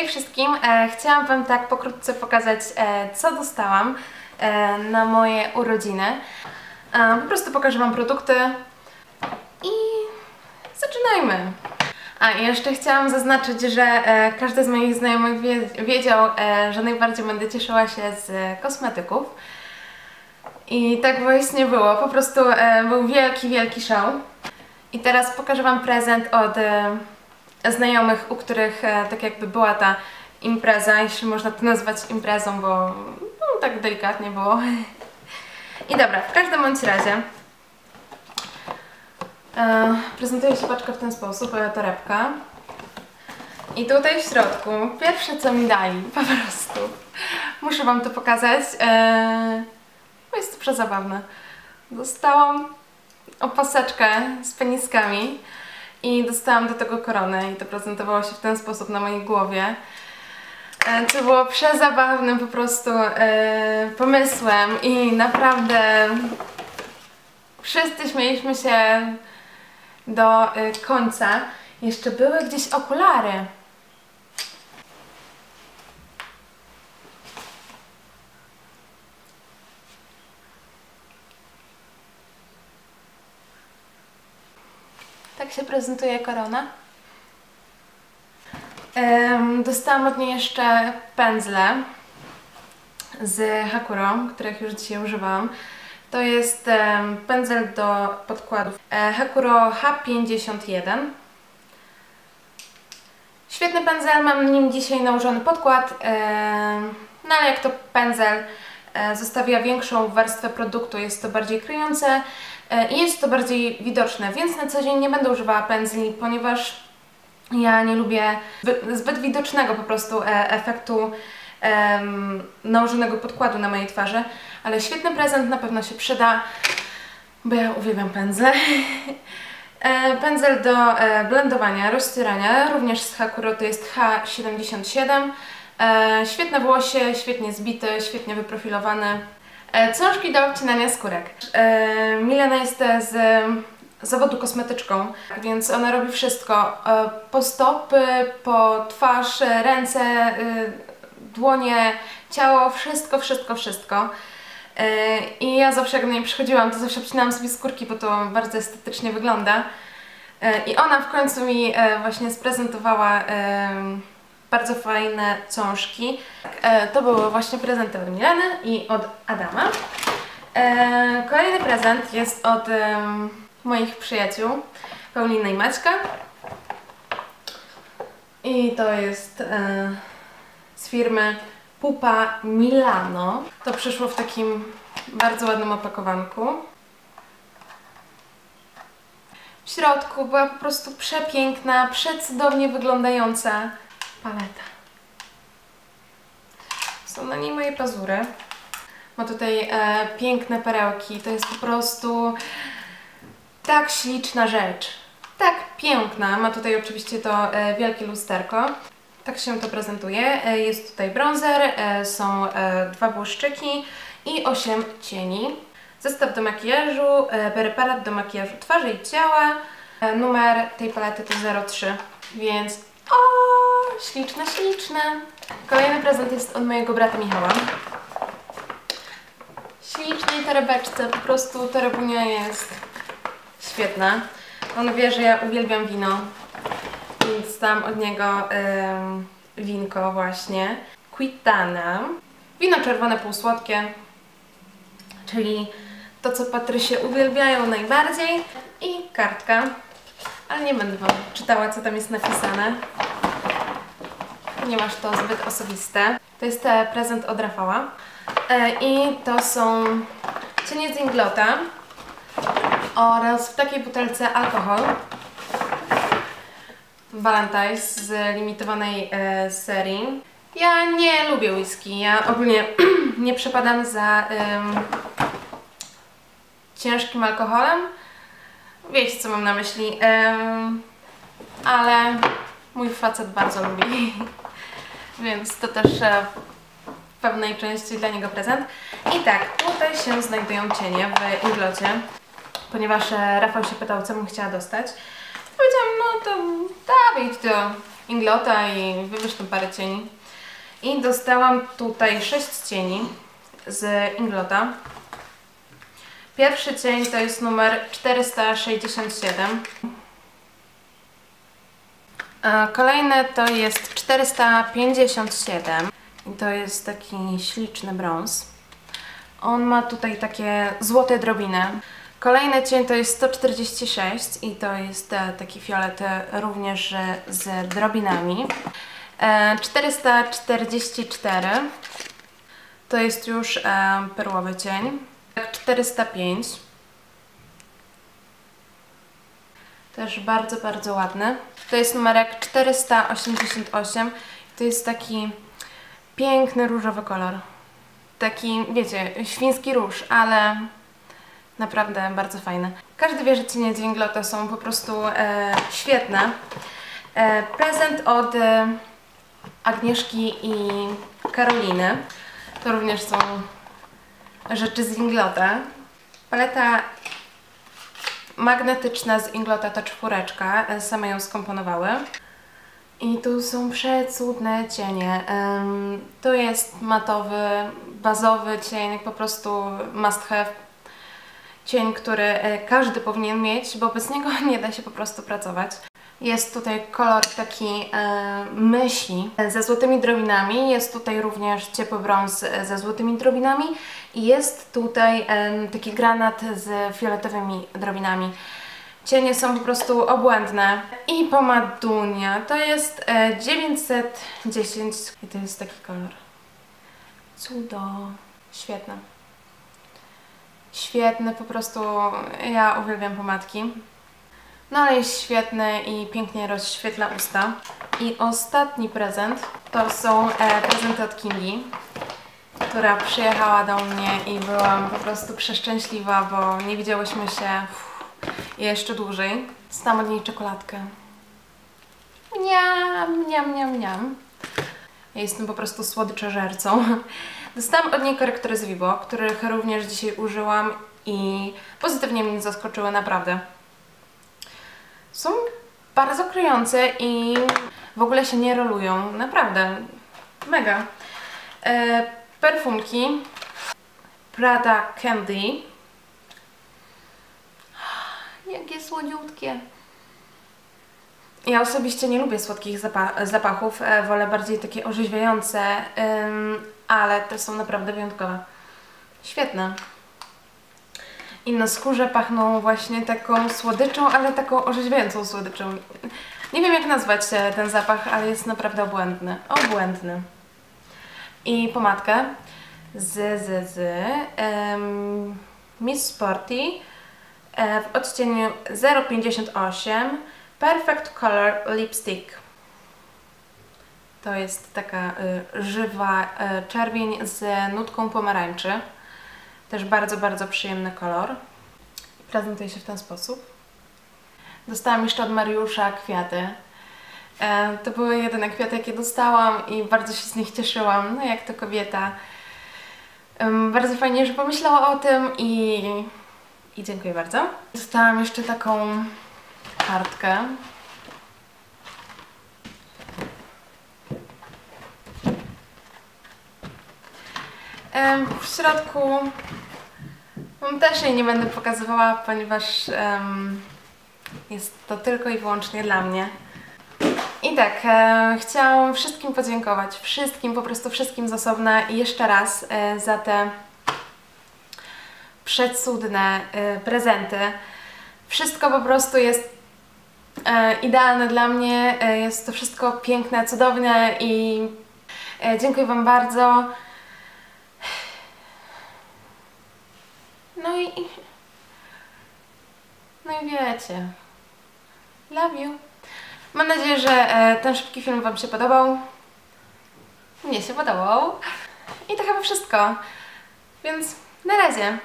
Hej wszystkim, e, chciałam Wam tak pokrótce pokazać, e, co dostałam e, na moje urodziny. E, po prostu pokażę Wam produkty i zaczynajmy. A jeszcze chciałam zaznaczyć, że e, każdy z moich znajomych wie, wiedział, e, że najbardziej będę cieszyła się z kosmetyków. I tak właśnie było, po prostu e, był wielki, wielki show. I teraz pokażę Wam prezent od e, znajomych, u których e, tak jakby była ta impreza, jeśli można to nazwać imprezą, bo no, tak delikatnie było. I dobra, w każdym bądź razie e, prezentuje się paczka w ten sposób, torebka. I tutaj w środku, pierwsze co mi dali, po prostu, muszę Wam to pokazać, e, bo jest to przezabawne. Dostałam opaseczkę z peniskami i dostałam do tego koronę i to prezentowało się w ten sposób na mojej głowie. E, Co było przezabawnym po prostu e, pomysłem i naprawdę wszyscy śmieliśmy się do e, końca. Jeszcze były gdzieś okulary. Tak się prezentuje korona. Dostałam od niej jeszcze pędzle z Hakuro, których już dzisiaj używałam. To jest pędzel do podkładów e, Hakuro H51. Świetny pędzel, mam nim dzisiaj nałożony podkład, no ale jak to pędzel zostawia większą warstwę produktu, jest to bardziej kryjące e, i jest to bardziej widoczne, więc na co dzień nie będę używała pędzli, ponieważ ja nie lubię zbyt, widocznego po prostu e, efektu nałożonego podkładu na mojej twarzy, ale świetny prezent na pewno się przyda, bo ja uwielbiam pędzle. E, Pędzel do e, blendowania, roztierania, również z Hakuro to jest H77. E, Świetne włosie, świetnie zbity, świetnie wyprofilowany. E, Cążki do obcinania skórek. E, Milena jest z zawodu kosmetyczką, więc ona robi wszystko. E, Po stopy, po twarz, e, ręce, e, dłonie, ciało, wszystko, wszystko, wszystko. E, I ja zawsze jak do niej przychodziłam, to zawsze obcinałam sobie skórki, bo to bardzo estetycznie wygląda. E, I ona w końcu mi e, właśnie sprezentowała e, bardzo fajne cążki. E, To były właśnie prezenty od Mileny i od Adama. E, Kolejny prezent jest od moich przyjaciół, Pauliny i Maćka. I to jest e, z firmy Pupa Milano. To przyszło w takim bardzo ładnym opakowanku. W środku była po prostu przepiękna, przecudownie wyglądająca paleta. Są na niej moje pazury. Ma tutaj e, piękne perełki. To jest po prostu tak śliczna rzecz. Tak piękna. Ma tutaj oczywiście to e, wielkie lusterko. Tak się to prezentuje. E, jest tutaj bronzer, e, są e, dwa błyszczyki i 8 cieni. Zestaw do makijażu, e, preparat do makijażu twarzy i ciała. Numer tej palety to 03, więc o, śliczne, śliczne. Kolejny prezent jest od mojego brata Michała. Ślicznej torebeczce, po prostu torebunia jest świetna. On wie, że ja uwielbiam wino, więc dostałam od niego em, winko właśnie. Quitana. Wino czerwone półsłodkie, czyli to, co Patrysie uwielbiają najbardziej. I kartka, ale nie będę Wam czytała, co tam jest napisane, ponieważ to zbyt osobiste. To jest prezent od Rafała. E, I to są cienie z Inglota oraz w takiej butelce alkohol. Valentine's z limitowanej e, serii. Ja nie lubię whisky, ja ogólnie nie przepadam za ciężkim alkoholem. Wiecie co mam na myśli, ale mój facet bardzo lubi, więc to też e, w pewnej części dla niego prezent. I tak, tutaj się znajdują cienie w Inglocie, ponieważ e, Rafał się pytał, co bym chciała dostać. Powiedziałam, no to dawaj to Inglota i wybierz tam parę cieni. I dostałam tutaj 6 cieni z Inglota. Pierwszy cień to jest numer 467. A Kolejne to jest 457 i to jest taki śliczny brąz. On ma tutaj takie złote drobiny. Kolejny cień to jest 146 i to jest e, taki fiolet e, również e, z drobinami. E, 444 to jest już e, perłowy cień. 405 też bardzo, bardzo ładny. To jest numerek 488. To jest taki piękny różowy kolor. Taki, wiecie, świński róż, ale naprawdę bardzo fajny. Każdy wie, że cienie Dzinglota są po prostu e, świetne. E, prezent od e, Agnieszki i Karoliny. To również są rzeczy z Inglota. Paleta magnetyczna z Inglota to czwóreczka, e, same ją skomponowały. I tu są przecudne cienie. To jest matowy, bazowy cień, po prostu must have. Cień, który e, każdy powinien mieć, bo bez niego nie da się po prostu pracować. Jest tutaj kolor taki e, myśli ze złotymi drobinami. Jest tutaj również ciepły brąz e, ze złotymi drobinami. I jest tutaj e, taki granat z fioletowymi drobinami. Cienie są po prostu obłędne. I pomadunia to jest e, 910 i to jest taki kolor. Cudo. Świetne. Świetne, po prostu ja uwielbiam pomadki. No ale jest świetny i pięknie rozświetla usta. I ostatni prezent to są e, prezenty od Kingi, która przyjechała do mnie i byłam po prostu przeszczęśliwa, bo nie widziałyśmy się jeszcze dłużej. Dostałam od niej czekoladkę. Miam, miam, miam, miam. Ja jestem po prostu słodyczożercą. Dostałam od niej korektory z Vibo, których również dzisiaj użyłam i pozytywnie mnie zaskoczyły, naprawdę. Są bardzo kryjące i w ogóle się nie rolują. Naprawdę. Mega. E, perfumki. Prada Candy. Jakie słodziutkie. Ja osobiście nie lubię słodkich zapa zapachów, e, wolę bardziej takie orzeźwiające, ym, ale te są naprawdę wyjątkowe. Świetne. I na skórze pachną właśnie taką słodyczą, ale taką orzeźwiającą słodyczą. Nie wiem jak nazwać ten zapach, ale jest naprawdę obłędny. Obłędny. I pomadkę z, z, z um, Miss Sporty e, w odcieniu 058 Perfect Color Lipstick. To jest taka y, żywa y, czerwień z nutką pomarańczy. Też bardzo, bardzo przyjemny kolor. Prezentuje się w ten sposób. Dostałam jeszcze od Mariusza kwiaty. E, to były jedyne kwiaty, jakie dostałam i bardzo się z nich cieszyłam. No jak to kobieta. Bardzo fajnie, że pomyślała o tym i, i dziękuję bardzo. Dostałam jeszcze taką kartkę. W środku Wam też jej nie będę pokazywała, ponieważ em, jest to tylko i wyłącznie dla mnie. I tak, e, chciałam wszystkim podziękować, wszystkim, po prostu wszystkim z osobna i jeszcze raz e, za te przecudne e, prezenty. Wszystko po prostu jest e, idealne dla mnie, e, jest to wszystko piękne, cudowne i e, dziękuję Wam bardzo. I... No i wiecie. Love you. Mam nadzieję, że e, ten szybki film Wam się podobał. Mnie się podobał. I to chyba wszystko. Więc na razie.